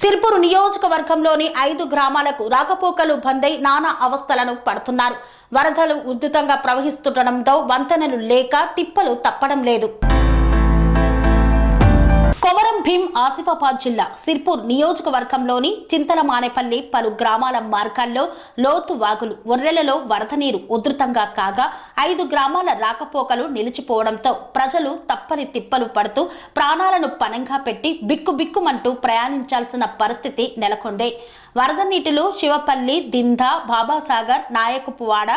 సిర్పూరు నియోజకవర్గంలోని ఐదు గ్రామాలకు రాకపోకలు బందై నానా అవస్థలను పడుతున్నారు. వరదలు ఉధృతంగా ప్రవహిస్తుండటంతో వంతెనలు లేక తిప్పలు తప్పడం లేదు. కొమరం భీం ఆసిఫాబాద్ జిల్లా సిర్పూర్ నియోజకవర్గంలోని చింతల మానేపల్లి పలు గ్రామాల మార్గాల్లో లోతు వాగులు ఒర్రెలలో వరద నీరు ఉధృతంగా కాగా ఐదు గ్రామాల రాకపోకలు నిలిచిపోవడంతో ప్రజలు తప్పని తిప్పలు పడుతూ ప్రాణాలను పనంగా పెట్టి బిక్కుబిక్కుమంటూ ప్రయాణించాల్సిన పరిస్థితి నెలకొంది. వరద నీటిలో శివపల్లి దింద బాబాసాగర్ నాయకుపువాడ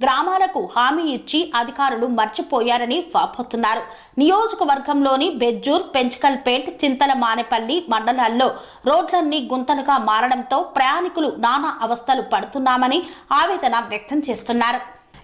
గ్రామాలకు హామీ ఇచ్చి అధికారులు మర్చిపోయారని వాపోతున్నారు. నియోజకవర్గంలోని బెజ్జూర్ పెంచకల్పేట్ చింతల మానేపల్లి మండలాల్లో రోడ్లన్నీ గుంతలుగా మారడంతో ప్రయాణికులు నానా అవస్థలు పడుతున్నామని ఆవేదన వ్యక్తం చేస్తున్నారు.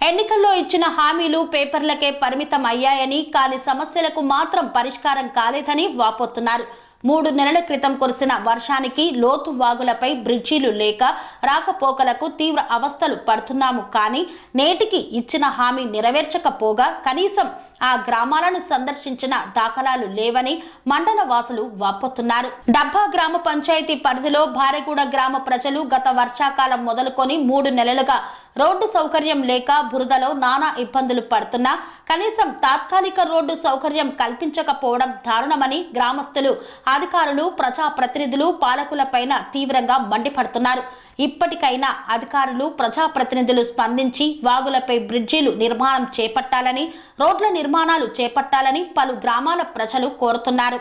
ఎన్నికల్లో ఇచ్చిన హామీలు పేపర్లకే పరిమితం అయ్యాయని కానీ సమస్యలకు మాత్రం పరిష్కారం కాలేదని వాపోతున్నారు. మూడు నెలల క్రితం కురిసిన వర్షానికి లోతు వాగులపై బ్రిడ్జీలు లేక రాకపోకలకు తీవ్ర అవస్థలు పడుతున్నాము. కానీ నేటికి ఇచ్చిన హామీ నెరవేర్చకపోగా కనీసం ఆ గ్రామాలను సందర్శించిన దాఖలాలు లేవని మండల వాసులు వాపోతున్నారు. డబ్బా గ్రామ పంచాయతీ పరిధిలో భారెగూడ గ్రామ ప్రజలు గత వర్షాకాలం మొదలుకొని మూడు నెలలుగా రోడ్డు సౌకర్యం లేక బురదలో నానా ఇబ్బందులు పడుతున్నా కనీసం తాత్కాలిక రోడ్డు సౌకర్యం కల్పించకపోవడం దారుణమని గ్రామస్తులు అధికారులు ప్రజాప్రతినిధులు పాలకులపైన తీవ్రంగా మండిపడుతున్నారు. ఇప్పటికైనా అధికారులు ప్రజాప్రతినిధులు స్పందించి వాగులపై బ్రిడ్జీలు నిర్మాణం చేపట్టాలని రోడ్ల నిర్మాణాలు చేపట్టాలని పలు గ్రామాల ప్రజలు కోరుతున్నారు.